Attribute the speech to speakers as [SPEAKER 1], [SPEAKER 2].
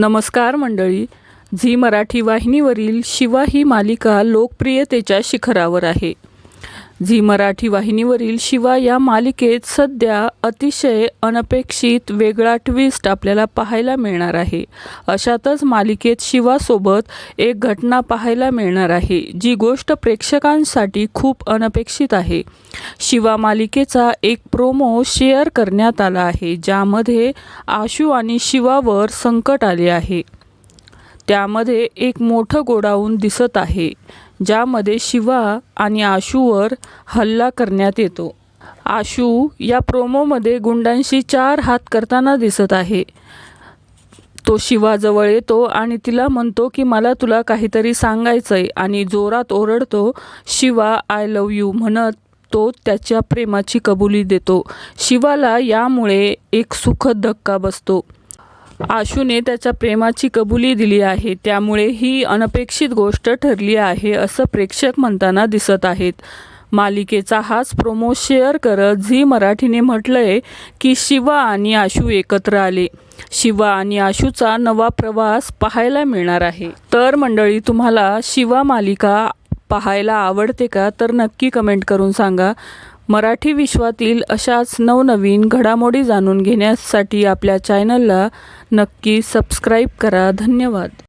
[SPEAKER 1] नमस्कार मंडळी. झी मराठी वाहिनीवरील शिवा ही मालिका लोकप्रियतेच्या शिखरावर आहे. झी मराठी वाहिनीवरील शिवा या मालिकेत सध्या अतिशय अनपेक्षित वेगळा ट्विस्ट आपल्याला पाहायला मिळणार आहे. अशातच मालिकेत शिवासोबत एक घटना पाहायला मिळणार आहे जी गोष्ट प्रेक्षकांसाठी खूप अनपेक्षित आहे. शिवा मालिकेचा एक प्रोमो शेअर करण्यात आला आहे ज्यामध्ये आशू आणि शिवावर संकट आले आहे. त्यामध्ये एक मोठं गोडाऊन दिसत आहे. ज्यामध्ये शिवा आणि आशूवर हल्ला करण्यात येतो. आशू या प्रोमोमध्ये गुंडांशी चार हात करताना दिसत आहे. तो शिवाजवळ येतो आणि तिला म्हणतो की मला तुला काहीतरी सांगायचं आहे आणि जोरात ओरडतो शिवा आय लव यू म्हणत तो त्याच्या प्रेमाची कबुली देतो. शिवाला यामुळे एक सुखद धक्का बसतो. आशूने त्याच्या प्रेमाची कबुली दिली आहे. त्यामुळे ही अनपेक्षित गोष्ट ठरली आहे असं प्रेक्षक म्हणताना दिसत आहेत. मालिकेचा हाच प्रोमो शेअर करत झी मराठीने म्हटलंय की शिवा आणि आशू एकत्र आले. शिवा आणि आशूचा नवा प्रवास पाहायला मिळणार आहे. तर मंडळी तुम्हाला शिवा मालिका पाहायला आवडते का? तर नक्की कमेंट करून सांगा. मराठी विश्वातील अशाच नवनवीन घडामोडी जाणून घेण्यासाठी आपल्या चॅनलला नक्की सबस्क्राईब करा. धन्यवाद.